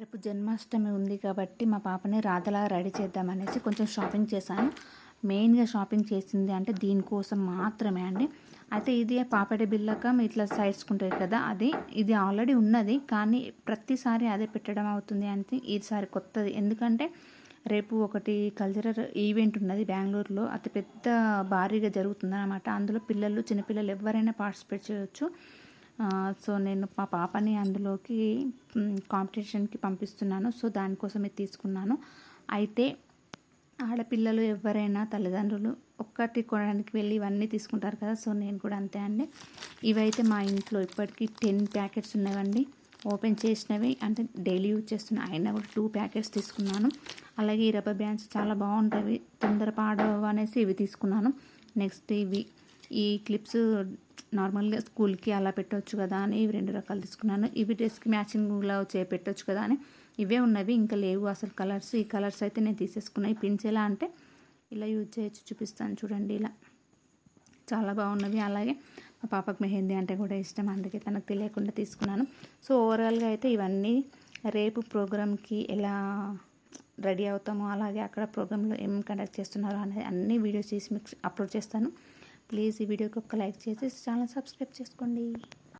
రేపు జన్మాష్టమి ఉంది కాబట్టి మా పాపని రాధలా రెడీ చేద్దామనేసి కొంచెం షాపింగ్ చేశాను. మెయిన్గా షాపింగ్ చేసింది అంటే దీనికోసం మాత్రమే అండి. అయితే ఇది పాపడి బిల్లకం ఇట్లా సైడ్స్ ఉంటాయి కదా అది ఇది ఆల్రెడీ ఉన్నది. కానీ ప్రతిసారి అదే పెట్టడం అవుతుంది అంటే ఈసారి కొత్తది. ఎందుకంటే రేపు ఒకటి కల్చరల్ ఈవెంట్ ఉన్నది బెంగళూరులో. అతి పెద్ద భారీగా జరుగుతుంది అనమాట అందులో పిల్లలు చిన్నపిల్లలు ఎవరైనా పార్టిసిపేట్ చేయొచ్చు. సో నేను మా పాపని అందులోకి కాంపిటీషన్కి పంపిస్తున్నాను. సో దానికోసమే తీసుకున్నాను. అయితే ఆడపిల్లలు ఎవరైనా తల్లిదండ్రులు ఒక్కటి కొనడానికి వెళ్ళి ఇవన్నీ తీసుకుంటారు కదా సో నేను కూడా అంతే అండి. ఇవైతే మా ఇంట్లో ఇప్పటికీ టెన్ ప్యాకెట్స్ ఉన్నాయండి ఓపెన్ చేసినవి అంటే డైలీ యూజ్ చేస్తున్న అయినా కూడా టూ ప్యాకెట్స్ తీసుకున్నాను. అలాగే ఈ రబ్బర్ బ్యాండ్స్ చాలా బాగుంటాయి. తొందర పాడవు అనేసి ఇవి తీసుకున్నాను. నెక్స్ట్ ఇవి ఈ క్లిప్స్ నార్మల్గా స్కూల్కి అలా పెట్టవచ్చు కదా అని ఇవి రెండు రకాలు తీసుకున్నాను. ఇవి డ్రెస్కి మ్యాచింగ్లా వచ్చే పెట్టవచ్చు కదా అని. ఇవే ఉన్నవి ఇంకా లేవు అసలు కలర్స్. ఈ కలర్స్ అయితే నేను తీసేసుకున్నాను ఈ పిన్స్ ఎలా అంటే ఇలా యూజ్ చేయొచ్చు చూపిస్తాను చూడండి ఇలా. చాలా బాగున్నవి. అలాగే మా పాపకు మెహందీ అంటే కూడా ఇష్టం. అందుకే తనకు తెలియకుండా తీసుకున్నాను. సో ఓవరాల్గా అయితే ఇవన్నీ రేపు ప్రోగ్రామ్కి ఎలా రెడీ అవుతామో అలాగే అక్కడ ప్రోగ్రాంలో ఏం కండక్ట్ చేస్తున్నారో అనేది అన్ని వీడియోస్ తీసి మీకు అప్లోడ్ చేస్తాను. ప్లీజ్ ఈ వీడియోకి ఒక లైక్ చేసి ఛానల్ సబ్స్క్రైబ్ చేసుకోండి.